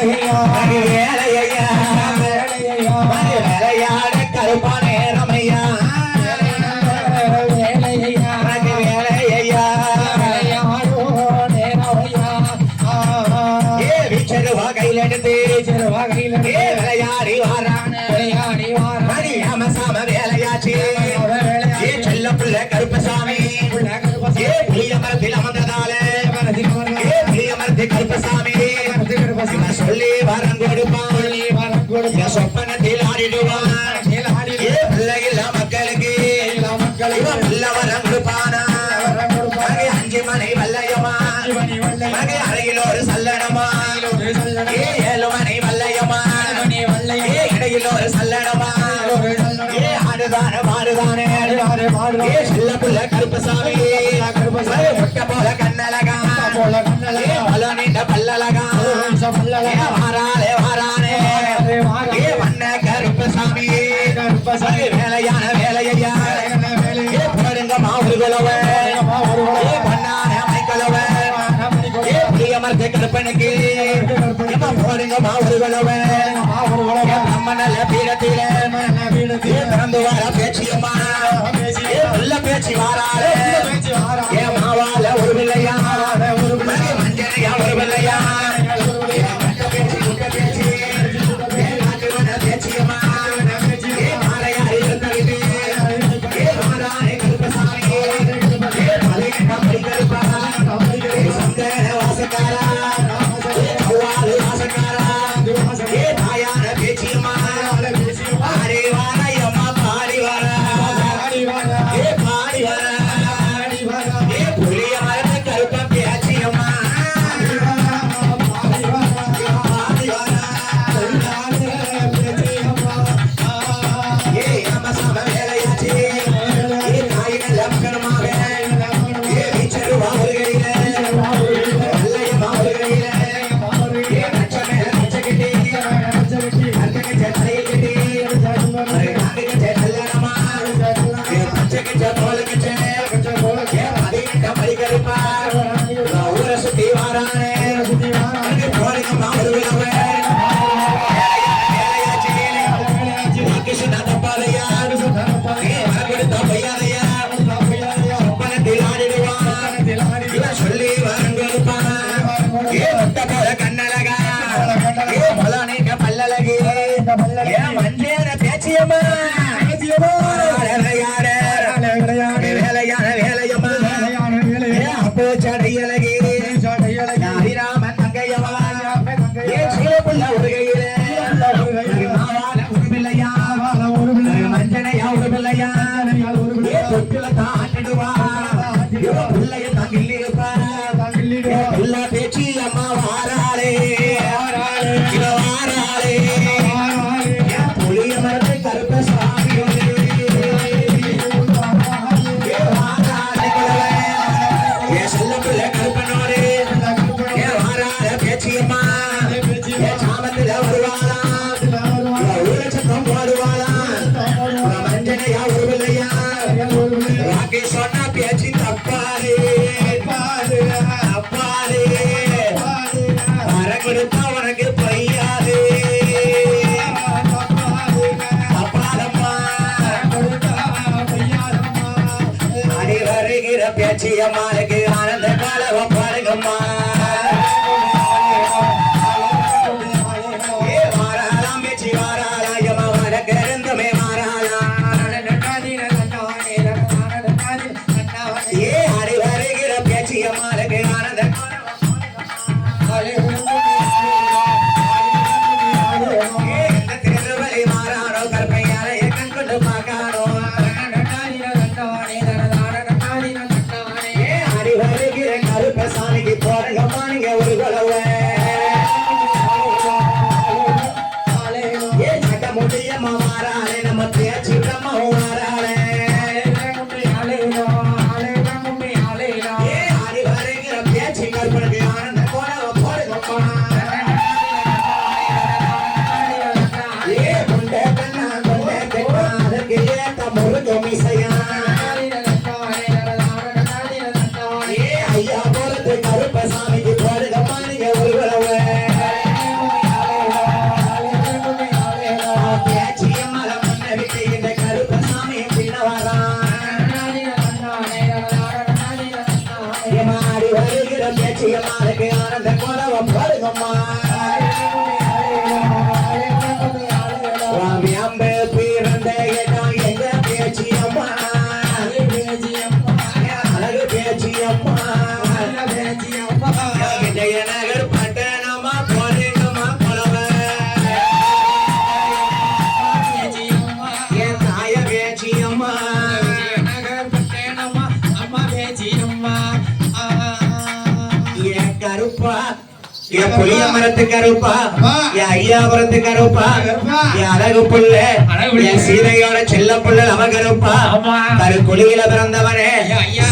வேலையா வேலையா கருப்பா அறையிலோரு சல்லடமா ஏழு மணி வல்லையமா இடையில் ஒரு சல்லடமா ஆடுதானே மாடுதானே செல்ல புள்ள கருப்பசாமி முட்டை போல கண்ணலகா போல கண்ணலகா பல நீண்ட பல்லலகா பல்லலகா எங்க மாவருகளவன் மாவருகளவன் நம்மனால பீடத்திலே. Yeah. பேச்சியம்மா எனக்கு ஆனந்த மாணிக்க ஒரு கலவை ஏ சக்க முடியம்மா மாறானே நம்ம தேச்சு என் புளிய மரத்து கருப்பா அம்மா. என் ஐயாபுரத்து கருப்பா கருப்பா. என் அழகு புள்ள. என் சீதையோட செல்ல புள்ள அவ கருப்பா ஆமா. கரு குழியில பிறந்தவனே.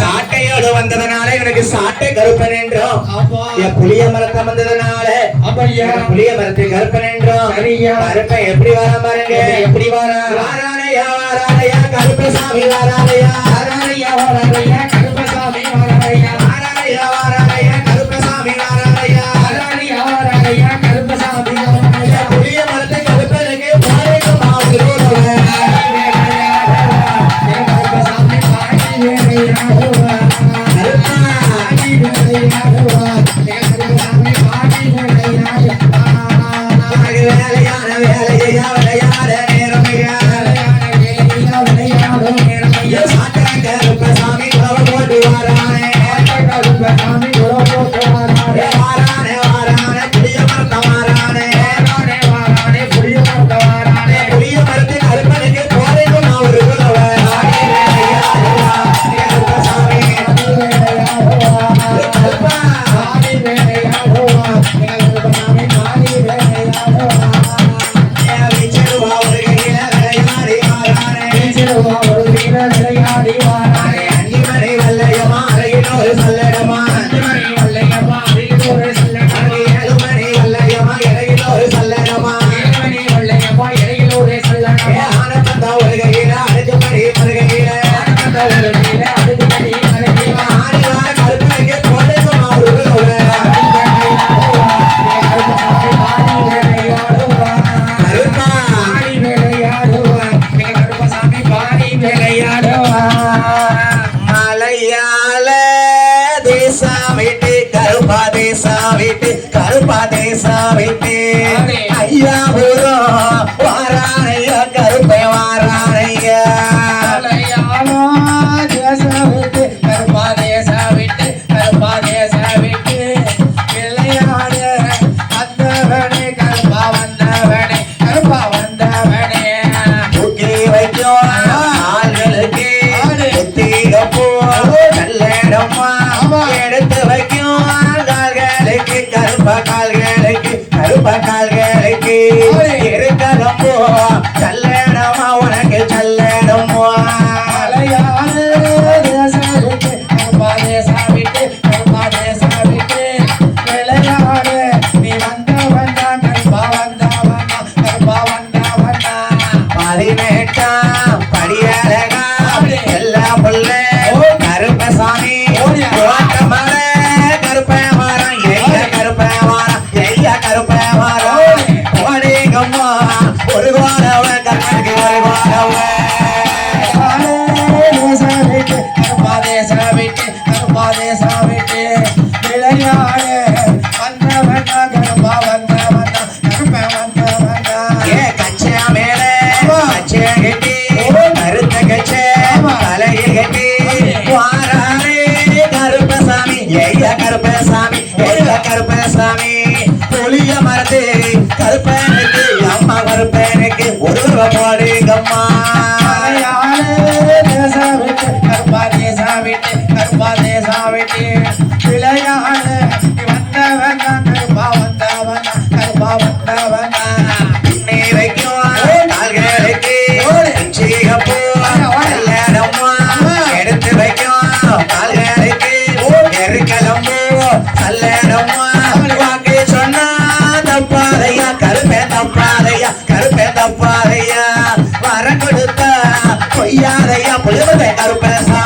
சாட்டையோடு வந்ததுனால எனக்கு சாட்டை கருப்பன் என்றும். என் புளிய மரத்தை வந்ததுனால புளிய மரத்து கருப்பன் என்றும். கருப்பன் எப்படி வர பாருங்க எப்படி வாரா? வாரானையா வாரானையா கருப்பசாமி வாரானையா வாரானையா வாரானையா மலையாள தேசம் விட்டு கருப்பா தேசம் விட்டு கருப்பா தேசம் விட்டு. ஐயா பூரம் ஏ கச்சா மேல கச்சை கட்டி கருத்த கச்சை தலையில் கட்டி. வாரானே கருப்பசாமி ஐயா கருப்பசாமி ஐயா கருப்பசாமி. புளிய மரத்து கருப்பனுக்கு அம்மா கருப்பனுக்கு ஒரு ரூபா போடுங்கம்மா expresar.